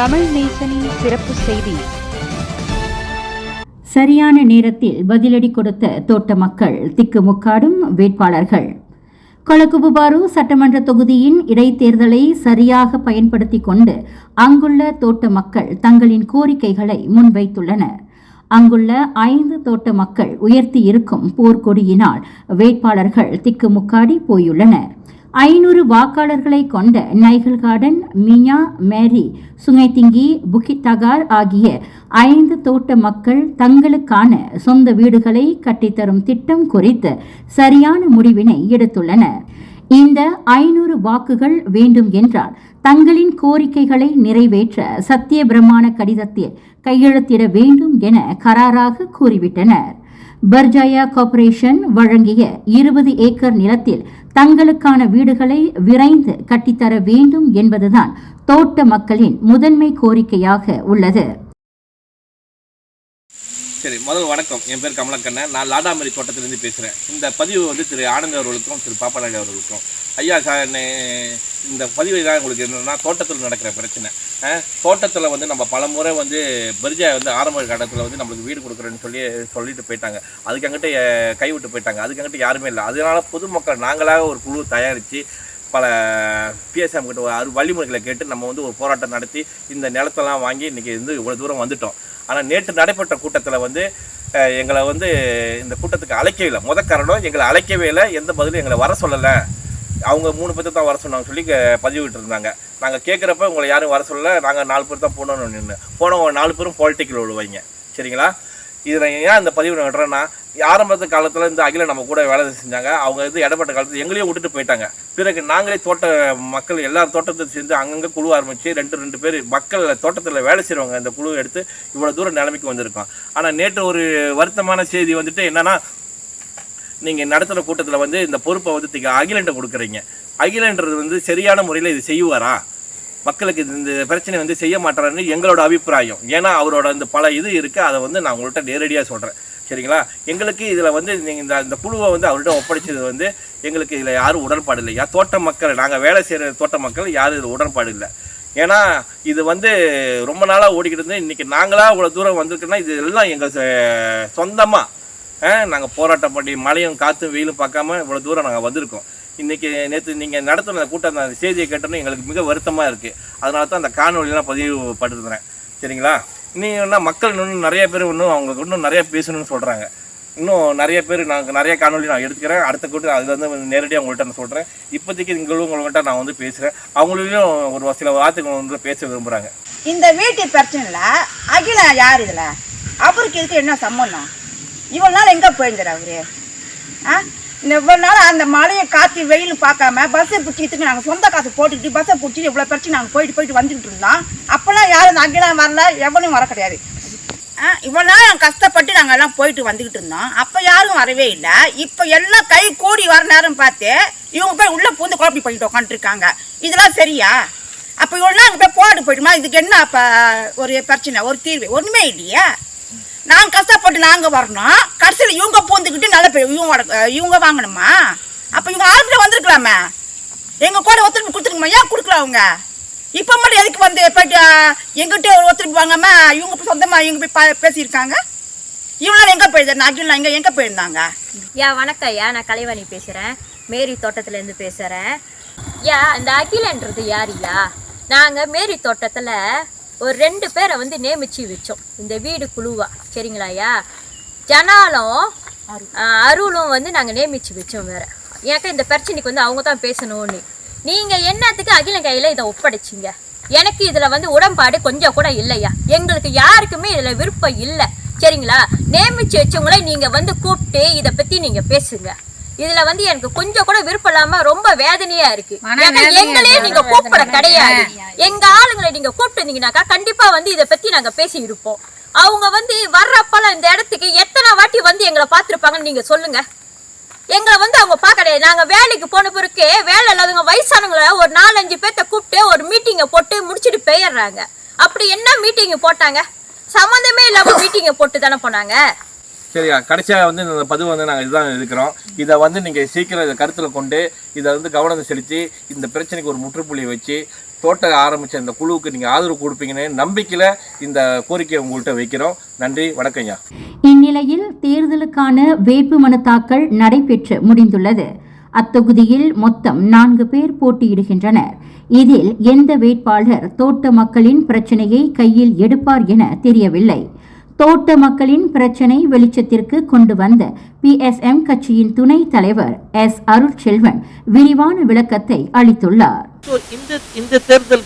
தமிழ் நேசனின் சிறப்பு செய்தி. சரியான நேரத்தில் பதிலடி கொடுத்த தோட்ட மக்கள் திக்குமுக்காடும் வேட்பாளர்கள். கொலகுபுபாரு சட்டமன்ற தொகுதியின் இடைத்தேர்தலை சரியாக பயன்படுத்தி கொண்டு அங்குள்ள தோட்ட மக்கள் தங்களின் கோரிக்கைகளை முன்வைத்துள்ளனர். அங்குள்ள ஐந்து தோட்ட மக்கள் உயர்த்தி இருக்கும் போர்க்கொடியினால் வேட்பாளர்கள் திக்குமுக்காடி போயுள்ளனர். ஐநூறு வாக்காளர்களை கொண்ட நைகல் கார்டன் மியா மேரி சுங்கைத்திங்கி புக்கித் தகார் ஆகிய ஐந்து தோட்ட மக்கள் தங்களுக்கான சொந்த வீடுகளை கட்டித்தரும் திட்டம் குறித்து சரியான முடிவினை எடுத்துள்ளனர் இந்த ஐநூறு வாக்குகள் வேண்டும் என்றால் தங்களின் கோரிக்கைகளை நிறைவேற்ற சத்திய பிரமாண கடிதத்தில் கையெழுத்திட வேண்டும் என கராராக கூறிவிட்டனர். பர்ஜாயா கார்ப்பரேஷன் வழங்கிய இருபது ஏக்கர் நிலத்தில் தங்களுக்கான வீடுகளை விரைந்து கட்டித்தர வேண்டும் என்பதுதான் தோட்ட மக்களின் முதன்மை கோரிக்கையாக உள்ளது. சரி முதல் வணக்கம். என் பேர் கமலக்கண்ணன். நான் லாடாமரி தோட்டத்திலேருந்து பேசுகிறேன் இந்த பதிவு வந்து திரு ஆனந்த் அவர்களுக்கும் திரு பாப்பாநாயுடு அவர்களுக்கும். ஐயா சார் இந்த பதிவு தான் உங்களுக்கு என்னென்னா தோட்டத்தில் நடக்கிற பிரச்சனை. தோட்டத்தில் வந்து நம்ம பல முறை வந்து பரிஜா வந்து ஆரம்ப காலத்தில் வந்து நம்மளுக்கு வீடு கொடுக்குறேன்னு சொல்லி சொல்லிட்டு போயிட்டாங்க. அதுக்கு அங்கிட்ட கைவிட்டு போயிட்டாங்க. அதுக்கு அங்கிட்ட யாருமே இல்லை. அதனால பொதுமக்கள் நாங்களாக ஒரு குழு தயாரித்து பல பிஎஸ்எம் கிட்ட அறு வழிமுறைகளை கேட்டு நம்ம வந்து ஒரு போராட்டம் நடத்தி இந்த நிலத்தெல்லாம் வாங்கி இன்றைக்கி வந்து இவ்வளோ தூரம் வந்துட்டோம். ஆனால் நேற்று நடைபெற்ற கூட்டத்தில் வந்து எங்களை வந்து இந்த கூட்டத்துக்கு அழைக்கவே இல்லை. முத காரணம் எங்களை அழைக்கவே இல்லை. எந்த பதிலும் எங்களை வர சொல்லலை. அவங்க மூணு பேர்த்து தான் வர சொன்னாங்க சொல்லி க- பதிவிட்டு இருந்தாங்க நாங்கள் கேட்குறப்ப உங்களை யாரும் வர சொல்லலை. நாங்கள் நாலு பேர் தான் போனோம்னு நின்று போனவங்க நாலு பேரும் பாலிட்டிக்கில் விழுவாங்க. சரிங்களா? இதில் ஏன் இந்த பதிவு நான் விடுறேன்னா ஆரம்பத்து காலத்தில் இந்த அகில நம்ம கூட வேலை செஞ்சாங்க. அவங்க வந்து இடப்பட்ட காலத்தில் எங்களையும் விட்டுட்டு போயிட்டாங்க. பிறகு நாங்களே தோட்ட மக்கள் எல்லா தோட்டத்தை சேர்ந்து அங்கங்கே குழு ஆரம்பித்து ரெண்டு ரெண்டு பேர் மக்கள் தோட்டத்தில் வேலை செய்கிறவங்க இந்த குழு எடுத்து இவ்வளோ தூரம் நிலைமைக்கு வந்திருக்கோம். ஆனால் நேற்று ஒரு வருத்தமான செய்தி வந்துட்டு என்னென்னா நீங்கள் நடத்துகிற கூட்டத்தில் வந்து இந்த பொறுப்பை வந்து அகிலன்ட்ட கொடுக்குறீங்க. அகிலன்றது வந்து சரியான முறையில் இது செய்வாரா? மக்களுக்கு இது- இந்த பிரச்சனை வந்து செய்ய மாட்டாருன்னு எங்களோட அபிப்பிராயம். ஏன்னா அவரோட இந்த பல இது இருக்குது அதை வந்து நான் உங்கள்கிட்ட நேரடியாக சொல்கிறேன் சரிங்களா? எங்களுக்கு இதில் வந்து நீங்கள் இந்த இந்த குழுவை வந்து அவர்கிட்ட ஒப்படைச்சது வந்து எங்களுக்கு இதில் யாரும் உடன்பாடு இல்லை யார் தோட்ட மக்கள் நாங்கள் வேலை செய்கிற தோட்ட மக்கள் யாரும் இதில் உடன்பாடு இல்லை. ஏன்னா இது வந்து ரொம்ப நாளாக ஓடிக்கிட்டு இருந்து இன்றைக்கி நாங்களாக இவ்வளோ தூரம் வந்திருக்கோன்னா இது எல்லாம் எங்கள் சொந்தமாக நாங்கள் போராட்டம் பண்ணி மழையும் காற்றும் வெயிலும் பார்க்காம இவ்வளோ தூரம் நாங்கள் வந்திருக்கோம். இன்றைக்கி நேற்று நீங்கள் நடத்தின கூட்டம் அந்த செய்தியை கேட்டோன்னு எங்களுக்கு மிக வருத்தமாக இருக்குது அதனால தான் அந்த காணொலியெல்லாம் பதிவு படுத்துறேன் சரிங்களா? இன்னும் என்ன மக்கள் இன்னும் நிறைய பேர் இன்னும் அவங்களுக்கு இன்னும் நிறைய பேசணும்னு சொல்கிறாங்க இன்னும் நிறைய பேர் நாங்கள் நிறைய காணொலி நான் எடுத்துக்கிறேன். அடுத்த கூட்டம் அதில் வந்து நேரடியாக உங்கள்கிட்ட நான் சொல்கிறேன் இப்போதைக்கு நீங்களும் உங்கள்கிட்ட நான் வந்து பேசுகிறேன் அவங்களையும் ஒரு சில வார்த்தைகள் வந்து பேச விரும்புகிறாங்க இந்த வீட்டு பிரச்சனையில் அகில யார் இதில்? அவருக்கு இதுக்கு என்ன சம்பந்தம்? இவ்வளோ நாள் எங்கே போயிருந்தார் அவரு? ஆ? இவ்வளோ நாள் அந்த மழையை காற்று வெயில் பார்க்காம பஸ்ஸை பிடிச்சிக்கிட்டு நாங்கள் சொந்த காசு போட்டுக்கிட்டு பஸ்ஸை பிடிச்சிட்டு இவ்வளோ பிரச்சனை நாங்கள் போயிட்டு போயிட்டு வந்துக்கிட்டு இருந்தோம். அப்போல்லாம் யாரும் அங்கெல்லாம் வரல எவனும் வர கிடையாது. ஆ இவ்வளோ நாள் நாங்கள் கஷ்டப்பட்டு நாங்கள் எல்லாம் போயிட்டு வந்துக்கிட்டு இருந்தோம். அப்போ யாரும் வரவே இல்லை. இப்போ எல்லாம் கை கூடி வர நேரம் பார்த்து இவங்க போய் உள்ளே பூந்து குழப்பி பண்ணிட்டு உட்காந்துருக்காங்க இதெல்லாம் சரியா? அப்போ இவ்வளோ நாள் அங்கே போய் போட்டு போயிட்டுமா? இதுக்கு என்ன அப்போ ஒரு பிரச்சனை ஒரு தீர்வு? ஒன்றுமே இல்லையா. நாங்கள் கஷ்டப்பட்டு நாங்கள் வரணும். கடைசியில் இவங்க பூந்துக்கிட்டு நல்ல பேர் இவங்க இவங்க வாங்கணுமா? அப்போ இவங்க ஆரம்பத்தில் வந்திருக்கலாமே. எங்கள் கூட ஒத்துழைப்பு கொடுத்துருக்குமா ஏன் கொடுக்கல அவங்க? இப்போ மட்டும் எதுக்கு வந்து போய்ட்டு எங்கிட்ட ஒத்துழைப்பு வாங்காம இவங்க சொந்தமாக இவங்க போய் பா- பேசியிருக்காங்க? இவ்வளோ எங்கே போயிருந்தாங்க அகிலாம் எங்கே எங்கே போயிருந்தாங்க? ஏன் வணக்கம் ஐயா. நான் கலைவாணி பேசுகிறேன் மேரி தோட்டத்துலேருந்து பேசுகிறேன் யா இந்த அகிலன்றது யாருயா நாங்கள் மேரி தோட்டத்தில் ஒரு ரெண்டு பேரை வந்து நியமிச்சு வச்சோம். இந்த வீடு குழுவா. சரிங்களாயா ஜனாலும் அருளும் வந்து நாங்கள் நியமிச்சு வச்சோம் வேற. எனக்கு இந்த பிரச்சனைக்கு வந்து அவங்க தான் பேசணும்னு. நீங்கள் என்னத்துக்கு அகில கையில் இதை ஒப்படைச்சிங்க? எனக்கு இதில் வந்து உடன்பாடு கொஞ்சம் கூட இல்லையா எங்களுக்கு யாருக்குமே இதில் விருப்பம் இல்லை. சரிங்களா? நியமிச்சு வச்சவங்கள நீங்கள் வந்து கூப்பிட்டு இதை பற்றி நீங்கள் பேசுங்க. இதுல வந்து எனக்கு கொஞ்சம் கூட விருப்பம் இல்லாம ரொம்ப வேதனையா இருக்கு. எங்களே நீங்க கூப்பிட கிடையாது. எங்க ஆளுங்களை நீங்க கூப்பிட்டுருந்தீங்கன்னாக்கா கண்டிப்பா வந்து இதை பத்தி நாங்க பேசி இருப்போம் அவங்க வந்து வர்றப்பெல்லாம் இந்த இடத்துக்கு எத்தனை வாட்டி வந்து எங்களை பார்த்திருப்பாங்கன்னு நீங்க சொல்லுங்க. எங்களை வந்து அவங்க பார்க்க கிடையாது. நாங்க வேலைக்கு போன பிறகு வேலை இல்லாதவங்க வயசானவங்கள ஒரு நாலஞ்சு பேர்த்த கூப்பிட்டு ஒரு மீட்டிங்கை போட்டு முடிச்சுட்டு போயிடுறாங்க. அப்படி என்ன மீட்டிங் போட்டாங்க? சம்மந்தமே இல்லாம மீட்டிங்கை போட்டு தானே போனாங்க? சரியா? கடைசியாக வந்து இந்த பதிவு வந்து நாங்கள் இதுதான் இருக்கிறோம் இதை வந்து நீங்கள் சீக்கிரம் இதை கருத்தில் கொண்டு இதை வந்து கவனம் செலுத்தி இந்த பிரச்சனைக்கு ஒரு முற்றுப்புள்ளி வச்சு தோட்ட ஆரம்பித்த இந்த குழுவுக்கு நீங்கள் ஆதரவு கொடுப்பீங்கன்னு நம்பிக்கையில் இந்த கோரிக்கையை உங்கள்கிட்ட வைக்கிறோம். நன்றி வணக்கம் ஐயா. இந்நிலையில் தேர்தலுக்கான வேட்பு மனு தாக்கல் நடைபெற்று முடிந்துள்ளது. அத்தொகுதியில் மொத்தம் நான்கு பேர் போட்டியிடுகின்றனர். இதில் எந்த வேட்பாளர் தோட்ட மக்களின் பிரச்சனையை கையில் எடுப்பார் என தெரியவில்லை. தோட்ட மக்களின் பிரச்சனை வெளிச்சத்திற்கு கொண்டு வந்த பிஎஸ்எம் கட்சியின் துணைத் தலைவர் எஸ் அருட்செல்வன் விரிவான விளக்கத்தை அளித்துள்ளார். ஸோ இந்த இந்த தேர்தல்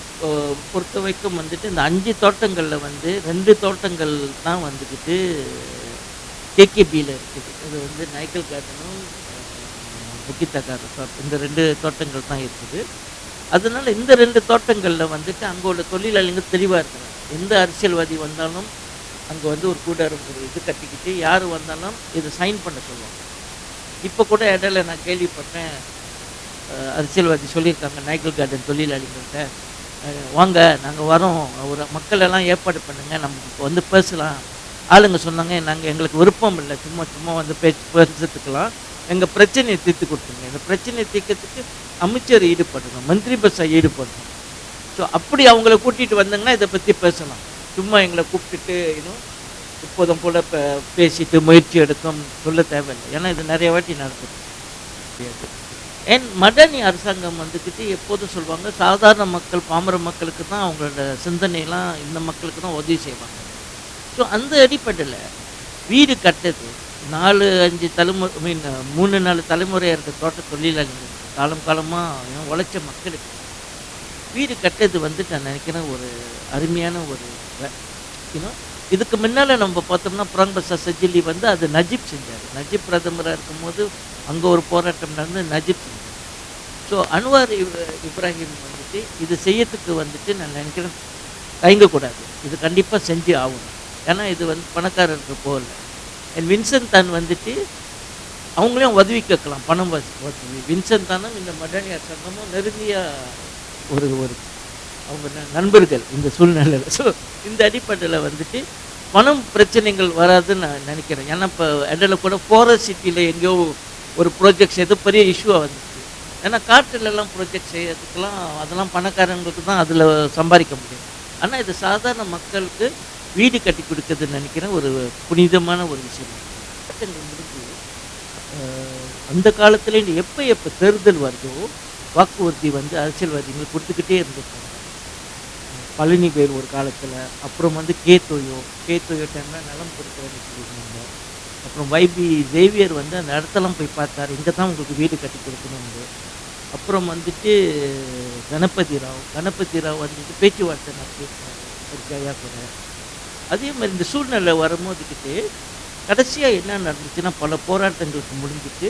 பொறுத்த வரைக்கும் வந்துட்டு இந்த அஞ்சு தோட்டங்களில் வந்து ரெண்டு தோட்டங்கள் தான் வந்துக்கிட்டு கேகேபியில் இருக்குது. இது வந்து நைக்கல் கார்டனும் முக்கித்த கார்டன் இந்த ரெண்டு தோட்டங்கள் தான் இருக்குது. அதனால இந்த ரெண்டு தோட்டங்களில் வந்துட்டு அங்கே உள்ள தொழிலாளிங்க தெளிவாக இருக்கிறாங்க. எந்த அரசியல்வாதி வந்தாலும் அங்கே வந்து ஒரு கூடாரம் ஒரு இது கட்டிக்கிட்டு யார் வந்தாலும் இதை சைன் பண்ண சொல்லுவாங்க. இப்போ கூட இடையில நான் கேள்விப்பட்டேன். அரசியல்வாதி சொல்லியிருக்காங்க நைக்கல் கார்டன் தொழிலாளிகள்கிட்ட. வாங்க நாங்கள் வரோம். ஒரு மக்களெல்லாம் ஏற்பாடு பண்ணுங்க. நம்ம இப்போ வந்து பேசலாம். ஆளுங்க சொன்னாங்க நாங்கள் எங்களுக்கு விருப்பம் இல்லை. சும்மா சும்மா வந்து பேச்சு பேசுறதுக்கெல்லாம் எங்கள் பிரச்சனையை தீர்த்து கொடுத்துருங்க. இந்த பிரச்சனையை தீர்க்கறதுக்கு அமைச்சர் ஈடுபடணும். மந்திரி பஸ்ஸை ஈடுபடணும். ஸோ அப்படி அவங்கள கூட்டிகிட்டு வந்தாங்கன்னா இதை பற்றி பேசலாம். சும்மா எங்களை கூப்பிட்டுட்டு இன்னும் இப்போதும் போல் பேசிட்டு முயற்சி எடுக்கும் சொல்ல தேவையில்லை. ஏன்னா இது நிறைய வாட்டி நடக்குது ஏன் மடனி அரசாங்கம் வந்துக்கிட்டு எப்போதும் சொல்லுவாங்க சாதாரண மக்கள் பாமர மக்களுக்கு தான் அவங்களோட சிந்தனையெல்லாம் இந்த மக்களுக்கு தான் உதவி செய்வாங்க. ஸோ அந்த அடிப்படையில் வீடு கட்டது நாலு அஞ்சு தலைமுறை மீன் மூணு நாலு தலைமுறையாக இருக்க தோட்ட தொழிலாளிகள் காலம் காலமாக உழைச்ச மக்களுக்கு வீடு கட்டது வந்து நான் நினைக்கிறேன் ஒரு அருமையான ஒரு இன்னும் இதுக்கு முன்னால் நம்ம பார்த்தோம்னா புரங்பசா சஜிலி வந்து அது நஜீப் செஞ்சார். நஜீப் பிரதமராக இருக்கும்போது அங்கே ஒரு போராட்டம் நடந்து நஜீப் செஞ்சார். ஸோ அன்வார் இப்- இப்ராஹிம் வந்துட்டு இது செய்யறதுக்கு வந்துட்டு நான் நினைக்கிறேன் தயங்கக்கூடாது. இது கண்டிப்பாக செஞ்சு ஆகணும். ஏன்னா இது வந்து பணக்காரருக்கு போகல. அண்ட் வின்சன் தான் வந்துட்டு அவங்களையும் உதவி கேட்கலாம் பணம் வசதி. வின்சன் தானும் இந்த மடனியார் சங்கமும் நெருங்கிய ஒரு ஒரு அவங்க நண்பர்கள் இந்த சூழ்நிலையில். ஸோ இந்த அடிப்படையில் வந்துட்டு பணம் பிரச்சனைகள் வராதுன்னு நான் நினைக்கிறேன். ஏன்னா இப்போ இடையில கூட ஃபாரஸ்ட் சிட்டியில் எங்கேயோ ஒரு ப்ராஜெக்ட் எது பெரிய இஷ்யூவாக வந்துச்சு. ஏன்னா காட்டுலலாம் ப்ராஜெக்ட் செய்யறதுக்கெல்லாம் அதெல்லாம் பணக்காரங்களுக்கு தான் அதில் சம்பாதிக்க முடியும். ஆனால் இது சாதாரண மக்களுக்கு வீடு கட்டி கொடுக்குறதுன்னு நினைக்கிறேன். ஒரு புனிதமான ஒரு விஷயம். முடிஞ்சு அந்த காலத்துலேருந்து எப்போ எப்போ தேர்தல் வருதோ வாக்குறுதி வந்து அரசியல்வாதிகள் கொடுத்துக்கிட்டே இருந்திருக்காங்க. பழனி பேர் ஒரு காலத்தில் அப்புறம் வந்து கே தொயோ கே தொயோ டைமில் நிலம் கொடுக்குறேன்னு சொல்லியிருந்தாங்க. அப்புறம் வைபி ஜேவியர் வந்து அந்த இடத்தெல்லாம் போய் பார்த்தாரு. இங்கே தான் உங்களுக்கு வீடு கட்டி கொடுக்கணும்னு. அப்புறம் வந்துட்டு கணபதி ராவ் கணபதி ராவ் வந்துட்டு பேச்சுவார்த்தை நடத்தியிருக்காரு ஒரு ஜெயா கூட. அதே மாதிரி இந்த சூழ்நிலை வரும்போதுக்கிட்டு கடைசியாக என்ன நடந்துச்சுன்னா பல போராட்டங்களுக்கு முடிஞ்சிட்டு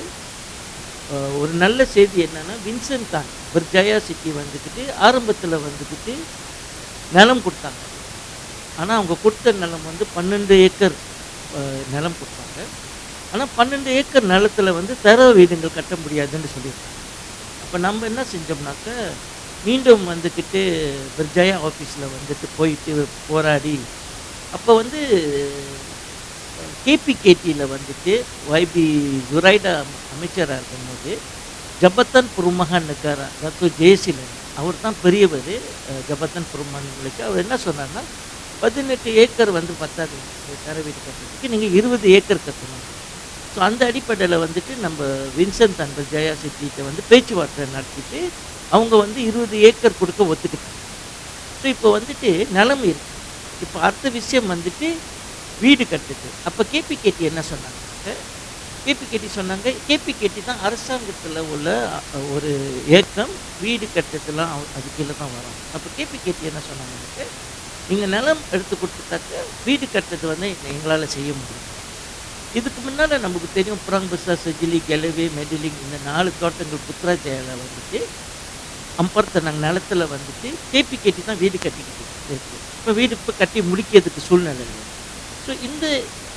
ஒரு நல்ல செய்தி என்னென்னா வின்சென்ட் தான் ஒரு ஜயா சிட்டி வந்துக்கிட்டு ஆரம்பத்தில் வந்துக்கிட்டு நிலம் கொடுத்தாங்க. ஆனால் அவங்க கொடுத்த நிலம் வந்து பன்னெண்டு ஏக்கர் நிலம் கொடுத்தாங்க. ஆனால் பன்னெண்டு ஏக்கர் நிலத்தில் வந்து தர வீடுங்கள் கட்ட முடியாதுன்னு சொல்லியிருக்காங்க. அப்போ நம்ம என்ன செஞ்சோம்னாக்க மீண்டும் வந்துக்கிட்டு ஜெயா ஆஃபீஸில் வந்துட்டு போயிட்டு போராடி அப்போ வந்து கேபிகேடியில் வந்துட்டு வைபி ஜுரைடா அமைச்சராக இருக்கும்போது ஜபத்தன் புருமகன் இருக்கார்? அதாவது ஜெயசீலன். அவர் தான் பெரியவர் ஜபத்தன் புருமகன்களுக்கு அவர் என்ன சொன்னார்னா பதினெட்டு ஏக்கர் வந்து பத்தாது தர வீடு கட்டுறதுக்கு நீங்கள் இருபது ஏக்கர் கட்டணும். ஸோ அந்த அடிப்படையில் வந்துட்டு நம்ம வின்சென்ட் அண்ட் ஜெயா சிட்டிகிட்ட வந்து பேச்சுவார்த்தை நடத்திட்டு அவங்க வந்து இருபது ஏக்கர் கொடுக்க ஒத்துக்கிட்டாங்க. ஸோ இப்போ வந்துட்டு நிலம் இருக்குது இப்போ அடுத்த விஷயம் வந்துட்டு வீடு கட்டுது. அப்போ கேபி கேட்டி என்ன சொன்னாங்க? கேபிகேடி சொன்னாங்க கேபி கேட்டி தான் அரசாங்கத்தில் உள்ள ஒரு ஏக்கம் வீடு கட்டுறதுலாம் அவ- அது கீழே தான் வரும். அப்போ கேபி கேட்டி என்ன சொன்னாங்க? நீங்கள் நிலம் எடுத்து கொடுத்துட்டாக்க வீடு கட்டுறது வந்து எங்களால் செய்ய முடியும். இதுக்கு முன்னால் நமக்கு தெரியும் புறாங்பசா செஜிலி கெலவே மெடிலிங் இந்த நாலு தோட்டங்கள் புத்ராஜயாவில் வந்துட்டு அம்பரத்தை நாங்கள் நிலத்துல வந்துட்டு கேபி கேட்டி தான் வீடு கட்டிக்கிட்டு இருக்கு. இப்போ வீடு இப்போ கட்டி முடிக்கிறதுக்கு சூழ்நிலை இல்லை. ஸோ இந்த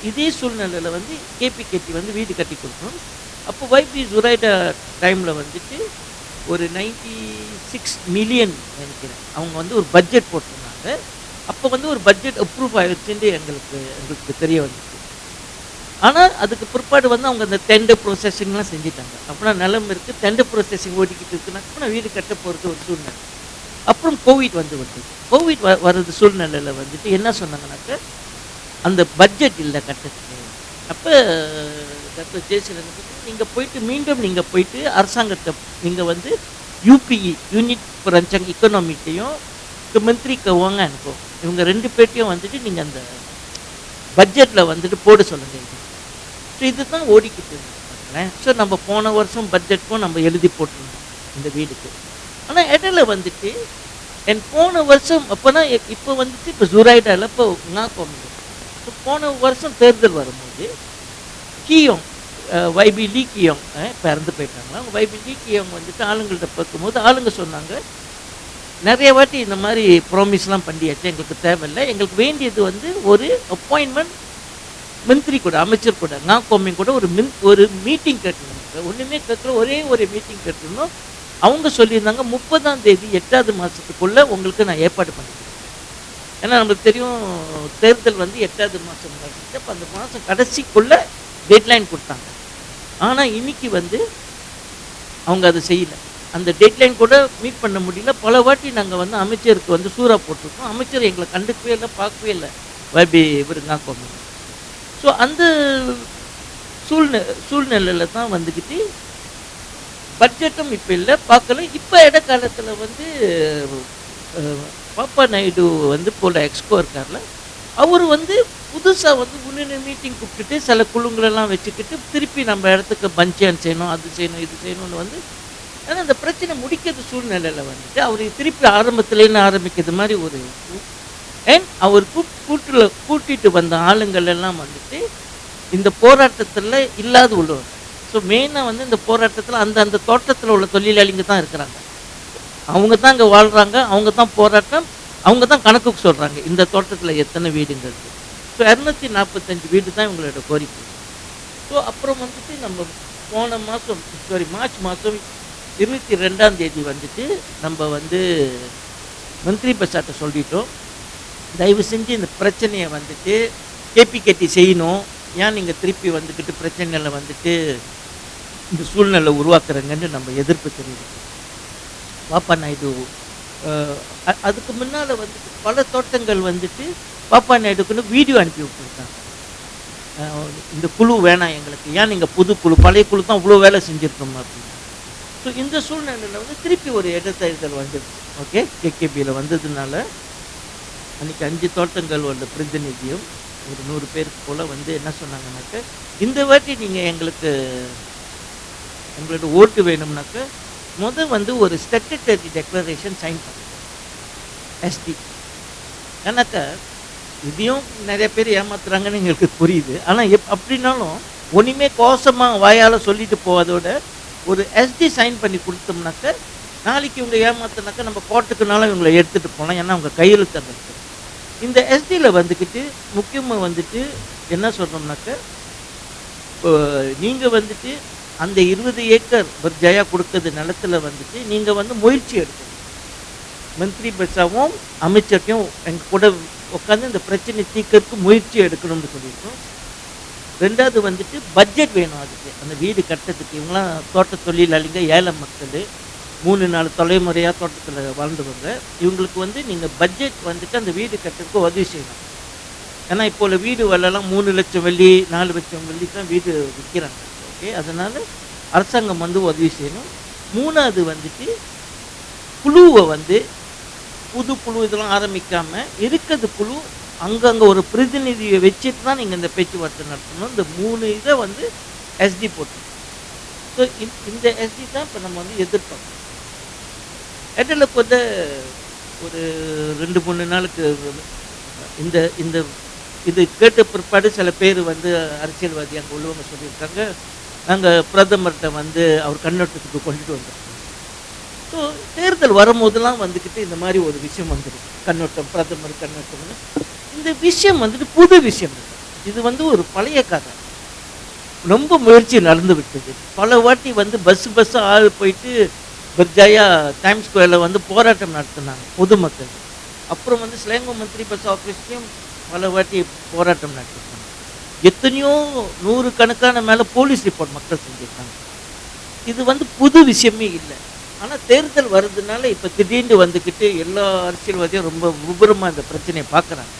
இதே சூழ்நிலையில் வந்து கேபி கேட்டி வந்து வீடு கட்டி கொடுக்கணும். அப்போ வைபி ஜுரைடா டைமில் வந்துட்டு ஒரு நைன்டி சிக்ஸ் மில்லியன் நினைக்கிறேன். அவங்க வந்து ஒரு பட்ஜெட் போட்டிருந்தாங்க. அப்போ வந்து ஒரு பட்ஜெட் அப்ரூவ் ஆகிடுச்சுட்டு எங்களுக்கு எங்களுக்கு தெரிய வந்துச்சு. ஆனால் அதுக்கு பிற்பாடு வந்து அவங்க அந்த டெண்டர் ப்ரோசஸிங்லாம் செஞ்சுட்டாங்க. அப்படின்னா நிலம் இருக்குது டெண்டர் ப்ரோசஸிங் ஓடிக்கிட்டு இருக்குன்னா அப்புறம் வீடு கட்ட போகிறது ஒரு சூழ்நிலை. அப்புறம் கோவிட் வந்து வந்தது. கோவிட் வ வர்றது சூழ்நிலையில் வந்துட்டு என்ன சொன்னாங்கன்னாக்க அந்த பட்ஜெட் இல்லை கட்டத்துக்கு. அப்போ டாக்டர் ஜெயசீலன் நீங்கள் போயிட்டு மீண்டும் நீங்கள் போயிட்டு அரசாங்கத்தை நீங்கள் வந்து யூபிஇ யூனிட் பிரஞ்சங் இக்கனாமிக்கையும் மந்திரி கவங்க அனுப்பும் இவங்க ரெண்டு பேர்ட்டையும் வந்துட்டு நீங்கள் அந்த பட்ஜெட்டில் வந்துட்டு போட சொல்லுங்கள் ஸோ இதுதான் ஓடிக்கிட்டு ஸோ நம்ம போன வருஷம் பட்ஜெட்க்கும் நம்ம எழுதி போட்டிருந்தோம் இந்த வீடுக்கு. ஆனால் இடையில வந்துட்டு என் போன வருஷம் அப்போனா இப்போ வந்துட்டு இப்போ ஜூராய்டாவில் இப்போ போக முடியும் போன வருஷம் தேர்தல் வரும்போது கியோங் வைபி லீ கியோங் போயிட்டாங்க போயிட்டாங்களா வைபி லீ கியோங் வந்துட்டு ஆளுங்கள்ட்ட பார்க்கும்போது ஆளுங்க சொன்னாங்க நிறைய வாட்டி இந்த மாதிரி ப்ராமிஸ்லாம் பண்ணியாச்சு எங்களுக்கு தேவையில்லை. எங்களுக்கு வேண்டியது வந்து ஒரு அப்பாயின்மெண்ட் மந்திரி கூட அமைச்சர் கூட நான் கோமிங் கூட ஒரு மின் ஒரு மீட்டிங் கட்டணும் ஒன்றுமே கேட்கல ஒரே ஒரு மீட்டிங் கட்டணும் அவங்க சொல்லியிருந்தாங்க முப்பதாம் தேதி எட்டாவது மாதத்துக்குள்ளே உங்களுக்கு நான் ஏற்பாடு பண்ணிக்கிறேன். ஏன்னா நமக்கு தெரியும் தேர்தல் வந்து எட்டாவது மாதம் நடந்துச்சு அப்போ அந்த மாதம் கடைசிக்குள்ளே டெட்லைன் கொடுத்தாங்க. ஆனால் இன்னைக்கு வந்து அவங்க அதை செய்யலை. அந்த டெட்லைன் கூட மீட் பண்ண முடியல. பல வாட்டி நாங்கள் வந்து அமைச்சருக்கு வந்து சூறா போட்டிருக்கோம். அமைச்சர் எங்களை கண்டுக்கவே இல்லை பார்க்கவே இல்லை. வைபி இவருங்க கோமிங் ஸோ அந்த சூழ்நிலை சூழ்நிலையில் தான் வந்துக்கிட்டு பட்ஜெட்டும் இப்போ இல்லை பார்க்கல. இப்போ இடைக்காலத்தில் வந்து பாப்பா நாயுடு வந்து போல எக்ஸ்கோ இருக்கார்ல அவர் வந்து புதுசாக வந்து முன்னணி மீட்டிங் கூப்பிட்டுட்டு சில குழுங்களெல்லாம் வச்சுக்கிட்டு திருப்பி நம்ம இடத்துக்கு பஞ்சான் செய்யணும் அது செய்யணும் இது செய்யணும்னு வந்து ஆனால் அந்த பிரச்சனை முடிக்கிறது சூழ்நிலையில் வந்துட்டு அவர் திருப்பி ஆரம்பத்துலேருந்து ஆரம்பிக்கிறது மாதிரி ஒரு அண்ட் அவர் கூட்டில் கூட்டிகிட்டு கூட்டிட்டு வந்த ஆளுங்கள் எல்லாம் வந்துட்டு இந்த போராட்டத்தில் இல்லாத உள்ளவர். ஸோ மெயினாக வந்து இந்த போராட்டத்தில் அந்த அந்த தோட்டத்தில் உள்ள தொழிலாளிங்க தான் இருக்கிறாங்க. அவங்க தான் இங்கே வாழ்கிறாங்க அவங்க தான் போராட்டம் அவங்க தான் கணக்குக்கு சொல்கிறாங்க இந்த தோட்டத்தில் எத்தனை வீடுங்கிறது. ஸோ இரநூத்தி நாற்பத்தஞ்சு வீடு தான் இவங்களோட கோரிக்கை. ஸோ அப்புறம் வந்துட்டு நம்ம போன மாதம் சாரி மார்ச் மாதம் இருபத்தி ரெண்டாம் தேதி வந்துட்டு நம்ம வந்து மந்திரி பசாட்டை சொல்லிட்டோம். தயவு செஞ்சு இந்த பிரச்சனையை வந்துட்டு கேபி கட்டி செய்யணும். ஏன் நீங்கள் திருப்பி வந்துக்கிட்டு பிரச்சனைகளை வந்துட்டு இந்த சூழ்நிலை உருவாக்குறங்கன்னு நம்ம எதிர்ப்பு தெரிவிக்கிறோம். பாப்பா நாயுடு அஹ், அதுக்கு முன்னால் வந்துட்டு பல தோட்டங்கள் வந்துட்டு பாப்பா நாயுடுக்குன்னு வீடியோ அனுப்பி விட்டுருக்காங்க. அஹ், இந்த குழு வேணாம் எங்களுக்கு. ஏன் நீங்கள் புது குழு பழைய குழு தான் இவ்வளோ வேலை செஞ்சுருக்கோம் அப்படின்னு. ஸோ இந்த சூழ்நிலையில் வந்து திருப்பி ஒரு இடத்தேர்தல் வந்துடுச்சு ஓகே கேகேபியில் வந்ததுனால அன்றைக்கி அஞ்சு தோட்டங்கள் உள்ள பிரதிநிதியும் ஒரு நூறு பேருக்கு போல் வந்து என்ன சொன்னாங்கன்னாக்க இந்த வாட்டி நீங்கள் எங்களுக்கு எங்களோட ஓட்டு வேணும்னாக்க முதல் வந்து ஒரு ஸ்டெட்டரி டெக்ளரேஷன் சைன் பண்ணுங்க. எஸ்டி கணக்க இதையும் நிறைய பேர் ஏமாத்துறாங்கன்னு எங்களுக்கு புரியுது. ஆனால் எப் அப்படின்னாலும் ஒன்றுமே கோசமாக வாயால் சொல்லிட்டு போவதோட ஒரு எஸ்டி சைன் பண்ணி கொடுத்தோம்னாக்க நாளைக்கு இவங்க ஏமாத்தினாக்கா நம்ம கோர்ட்டுக்குனாலும் இவங்களை எடுத்துகிட்டு போகலாம். ஏன்னா அவங்க கையெழுத்து அங்கே இந்த எஸ்டியில் வந்துக்கிட்டு முக்கியமாக வந்துட்டு என்ன சொல்கிறோம்னாக்க இப்போ நீங்கள் வந்துட்டு அந்த இருபது ஏக்கர் ஜெயா கொடுக்கறது நிலத்துல வந்துட்டு நீங்கள் வந்து முயற்சி எடுக்கணும். மந்திரி பசாவும் அமைச்சர்கிட்டையும் எங்கள் கூட உட்காந்து இந்த பிரச்சனை தீர்க்கறதுக்கு முயற்சி எடுக்கணும்னு சொல்லியிருக்கோம். ரெண்டாவது வந்துட்டு பட்ஜெட் வேணும் அதுக்கு. அந்த வீடு கட்டுறதுக்கு. இவங்களாம் தோட்ட தொழிலாளிங்க ஏழை மக்கள். மூணு நாலு தலைமுறையாக தோட்டத்தில் வாழ்ந்தவங்க. இவங்களுக்கு வந்து நீங்கள் பட்ஜெட் வந்துட்டு அந்த வீடு கட்டுறதுக்கு உதவி செய்யணும். ஏன்னா இப்போ உள்ள வீடு வரலாம் மூணு லட்சம் வெள்ளி நாலு லட்சம் வெள்ளி தான் வீடு விற்கிறாங்க. ஓகே அதனால் அரசாங்கம் வந்து உதவி செய்யணும். மூணாவது வந்துட்டு குழுவை வந்து புது குழு இதெல்லாம் ஆரம்பிக்காமல் இருக்கிறது குழு அங்கங்கே ஒரு பிரதிநிதியை வச்சுட்டு தான் நீங்கள் இந்த பேச்சுவார்த்தை நடத்தணும். இந்த மூணு இதை வந்து எஸ்டி போட்டு ஸோ இந்த எஸ்டி தான் இப்போ நம்ம வந்து எதிர்பார்க்கணும். இடையில கூட ஒரு ரெண்டு மூணு நாளுக்கு இந்த இந்த இது கேட்ட பிற்பாடு சில பேர் வந்து அரசியல்வாதி அங்கே உள்ளவங்க சொல்லியிருக்காங்க. நாங்கள் பிரதமர்கிட்ட வந்து அவர் கண்ணோட்டத்துக்கு கொண்டுட்டு வந்திருக்கோம் ஸோ தேர்தல் வரும்போதெல்லாம் வந்துக்கிட்டு இந்த மாதிரி ஒரு விஷயம் வந்துடும் கண்ணோட்டம் பிரதமர் கண்ணோட்டம்னு. இந்த விஷயம் வந்துட்டு புது விஷயம் இது. வந்து ஒரு பழைய கதை. ரொம்ப முயற்சி நடந்து விட்டது. பல வாட்டி வந்து பஸ் பஸ் ஆள் போயிட்டு பர்ஜாயா டைம் ஸ்கொயரில் வந்து போராட்டம் நடத்தினாங்க பொதுமக்கள். அப்புறம் வந்து ஸ்லேங்கோ மந்திரி பஸ் ஆஃபீஸ்லேயும் பல வாட்டி போராட்டம் நடத்தினாங்க. எத்தனையோ நூறு கணக்கான மேலே போலீஸ் ரிப்போர்ட் மக்கள் செஞ்சுருக்காங்க. இது வந்து புது விஷயமே இல்லை. ஆனால் தேர்தல் வர்றதுனால இப்போ திடீர்னு வந்துக்கிட்டு எல்லா அரசியல்வாதியும் ரொம்ப விபரமாக இந்த பிரச்சனையை பார்க்குறாங்க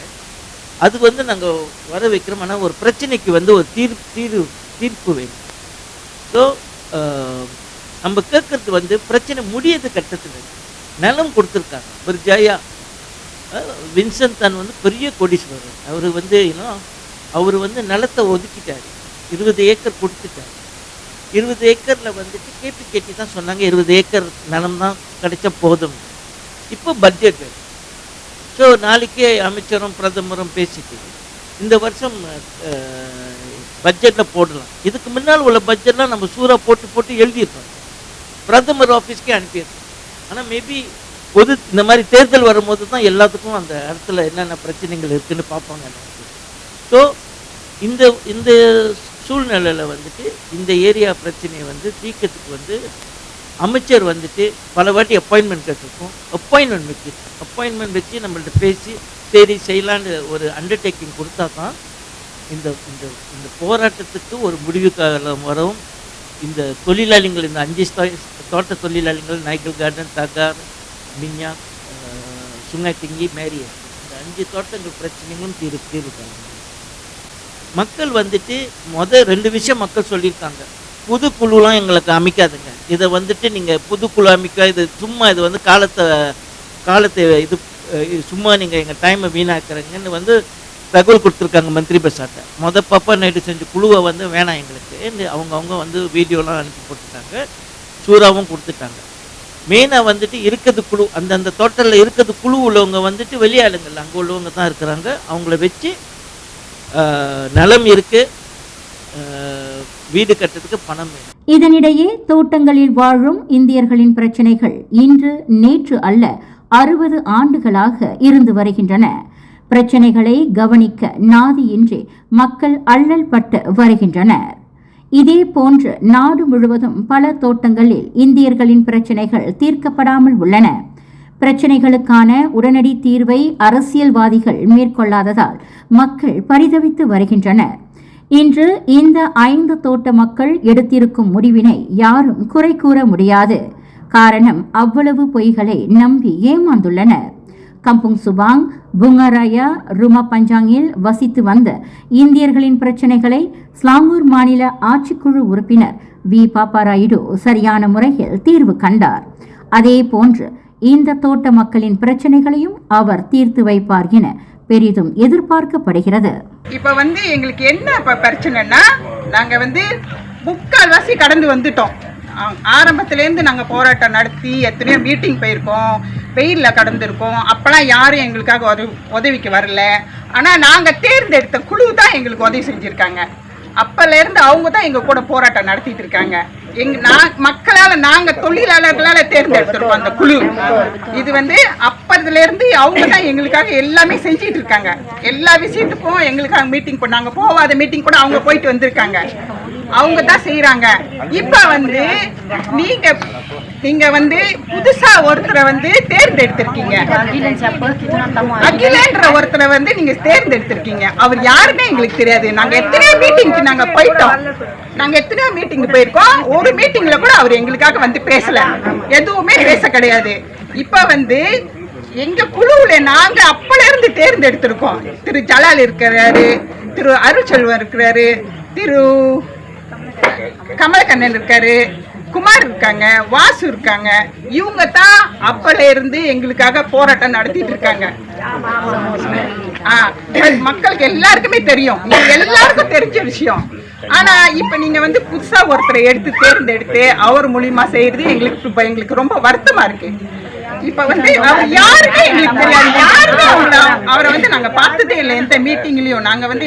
அது வந்து நாங்கள் வர வைக்கிறோம். ஆனால் ஒரு பிரச்சனைக்கு வந்து ஒரு தீர் தீர்வு தீர்ப்பு வேணும். ஸோ நம்ம கேட்கறது வந்து பிரச்சனை முடியாத கட்டத்தில் நிலம் கொடுத்துருக்காங்க. ஒரு ஜெயா வின்சன் தான் வந்து பெரிய கோடீஸ்வரர். அவர் வந்து இன்னும் அவர் வந்து நிலத்தை ஒதுக்கிட்டார். இருபது ஏக்கர் கொடுத்துட்டார். இருபது ஏக்கரில் வந்துட்டு கேபி கேட்டி தான் சொன்னாங்க இருபது ஏக்கர் நிலம் தான் கிடைச்சா போதும். இப்போ பட்ஜெட் ஸோ நாளைக்கே அமைச்சரும் பிரதமரும் பேசிட்டு இந்த வருஷம் பட்ஜெட்டில் போடலாம். இதுக்கு முன்னால் உள்ள பட்ஜெட்லாம் நம்ம சூறா போட்டு போட்டு எழுதியிருக்கோம். பிரதமர் ஆஃபீஸ்க்கே அனுப்பியிருக்கோம். ஆனால் மேபி பொது இந்த மாதிரி தேர்தல் வரும்போது தான் எல்லாத்துக்கும் அந்த இடத்துல என்னென்ன பிரச்சனைகள் இருக்குன்னு பார்ப்பாங்க ஸோ இந்த இந்த சூழ்நிலையில் வந்துட்டு இந்த ஏரியா பிரச்சனையை வந்து தீர்க்கறதுக்கு வந்து அமைச்சர் வந்துட்டு பல வாட்டி அப்பாயின்மெண்ட் கேட்டிருக்கோம். அப்பாயின்மெண்ட் வச்சு அப்பாயின்மெண்ட் வச்சு நம்மள்ட்ட பேசி சரி செய்யலான்னு ஒரு அண்டர்டேக்கிங் கொடுத்தா தான் இந்த இந்த இந்த போராட்டத்துக்கு ஒரு முடிவு காலம் வரவும் இந்த தொழிலாளிகள் இந்த அஞ்சு தோட்ட தொழிலாளிகள் நாய்க்கல் கார்டன் தகார் மின்யா சுங்காய் மேரிய இந்த அஞ்சு தோட்டங்கள் பிரச்சனைகளும் தீர்வு தீர்வு மக்கள் வந்துட்டு முத ரெண்டு விஷயம் மக்கள் சொல்லியிருக்காங்க. புது குழுலாம் எங்களுக்கு அமைக்காதுங்க இதை வந்துட்டு நீங்கள் புது குழு அமைக்க இது சும்மா இது வந்து காலத்தை காலத்தை இது சும்மா நீங்கள் எங்கள் டைமை வீணாக்குறீங்கன்னு வந்து தகவல் கொடுத்துருக்காங்க மந்திரி பிரசாட்டை மொதல் பாப்பா நைட்டு செஞ்ச குழுவை வந்து வேணாம் எங்களுக்கு அவங்கவுங்க அவங்க அவங்க வந்து வீடியோலாம் அனுப்பி போட்டுட்டாங்க. சூறாவும் கொடுத்துட்டாங்க. மெயினாக வந்துட்டு இருக்கிறது குழு அந்தந்த தோட்டத்தில் இருக்கிறது குழு உள்ளவங்க வந்துட்டு வெளியாளுங்கள் அங்கே உள்ளவங்க தான் இருக்கிறாங்க. அவங்கள வச்சு நிலம் இருக்கு. வீடு கட்டுறதுக்கு பணம் வேணும். இதனிடையே தோட்டங்களில் வாழும் இந்தியர்களின் பிரச்சனைகள் இன்று நேற்று அல்ல அறுபது ஆண்டுகளாக இருந்து வருகின்றன. பிரச்சனைகளை கவனிக்க நாதியின்றி மக்கள் அல்லல் பட்டு வருகின்றனர். இதே போன்று நாடு முழுவதும் பல தோட்டங்களில் இந்தியர்களின் பிரச்சனைகள் தீர்க்கப்படாமல் உள்ளன. பிரச்சினைகளுக்கான உடனடி தீர்வை அரசியல்வாதிகள் மேற்கொள்ளாததால் மக்கள் பரிதவித்து வருகின்றனர். இன்று இந்த ஐந்து தோட்ட மக்கள் எடுத்திருக்கும் முடிவினை யாரும் குறை கூற முடியாது. காரணம் அவ்வளவு பொய்களை நம்பி ஏமாந்துள்ளனர். கம்புங் சுபாங் புங்கராயா ருமா பஞ்சாங்கில் வசித்து வந்த இந்தியர்களின் பிரச்சனைகளை ஸ்லாங்கூர் மாநில ஆட்சிக்குழு உறுப்பினர் வி. பாப்பாராயுடு சரியான முறையில் தீர்வு கண்டார். அதே போன்று இந்த தோட்ட மக்களின் பிரச்சனைகளையும் அவர் தீர்த்து வைப்பார் என பெரிதும் எதிர்பார்க்கப்படுகிறது. இப்போ வந்து எங்களுக்கு என்ன இப்போ பிரச்சனைனா நாங்கள் வந்து முக்கால்வாசி கடந்து வந்துட்டோம். ஆரம்பத்துலேருந்து நாங்கள் போராட்டம் நடத்தி எத்தனையோ மீட்டிங் போயிருக்கோம் வெயிலில் கடந்திருக்கோம். அப்போல்லாம் யாரும் எங்களுக்காக உதவி உதவிக்கு வரல. ஆனால் நாங்கள் தேர்ந்தெடுத்த குழு தான் எங்களுக்கு உதவி செஞ்சுருக்காங்க. அப்போலேருந்து அவங்க தான் எங்கள் கூட போராட்டம் நடத்திட்டு இருக்காங்க. எங்க நான் மக்களால் நாங்கள் தொழிலாளர்களால் தேர்ந்தெடுத்திருக்கோம் அந்த குழு. இது வந்து அப்பதுலேருந்து அவங்க தான் எங்களுக்காக எல்லாமே செஞ்சிட்டு இருக்காங்க எல்லா விஷயத்துக்கும் எங்களுக்காக மீட்டிங் பண்ணாங்க போவாத மீட்டிங் கூட அவங்க போயிட்டு வந்திருக்காங்க. அவங்க தான் செய்யறாங்க இப்ப வந்து நீங்க நீங்க வந்து புதுசா ஒருத்தரை வந்து தேர்ந்தெடுத்திருக்கீங்க. அகிலன்ற ஒருத்தரை வந்து நீங்க தேர்ந்தெடுத்திருக்கீங்க. அவர் யாருன்னே எங்களுக்கு தெரியாது. நாங்க எத்தனையோ மீட்டிங்க்கு நாங்க போயிட்டோம். நாங்க எத்தனையோ மீட்டிங் போயிருக்கோம். ஒரு மீட்டிங்ல கூட அவர் எங்களுக்காக வந்து பேசல. எதுவுமே பேச கிடையாது. இப்ப வந்து எங்க குழுவுல நாங்க அப்பல இருந்து தேர்ந்தெடுத்திருக்கோம். திரு ஜலால் இருக்கிறாரு திரு அருள்செல்வம் இருக்கிறாரு திரு கமலக்கண்ணன் இருக்காரு குமார் இருக்காங்க வாசு இருக்காங்க இவங்க தான் அப்பல இருந்து எங்களுக்காக போராட்டம் நடத்திட்டு இருக்காங்க. ஆ, மக்களுக்கு எல்லாருக்குமே தெரியும். எல்லாருக்கும் தெரிஞ்ச விஷயம். ஆனா இப்ப நீங்க வந்து புதுசா ஒருத்தரை எடுத்து தேர்ந்தெடுத்து அவர் மூலியமா செய்யறது எங்களுக்கு இப்ப எங்களுக்கு ரொம்ப வருத்தமா இருக்கு. இப்ப வந்து அவர் யாருமே எங்களுக்கு தெரியாது. யாருமே அவங்கள அவரை வந்து நாங்க பார்த்ததே இல்லை. எந்த மீட்டிங்லயும் நாங்க வந்து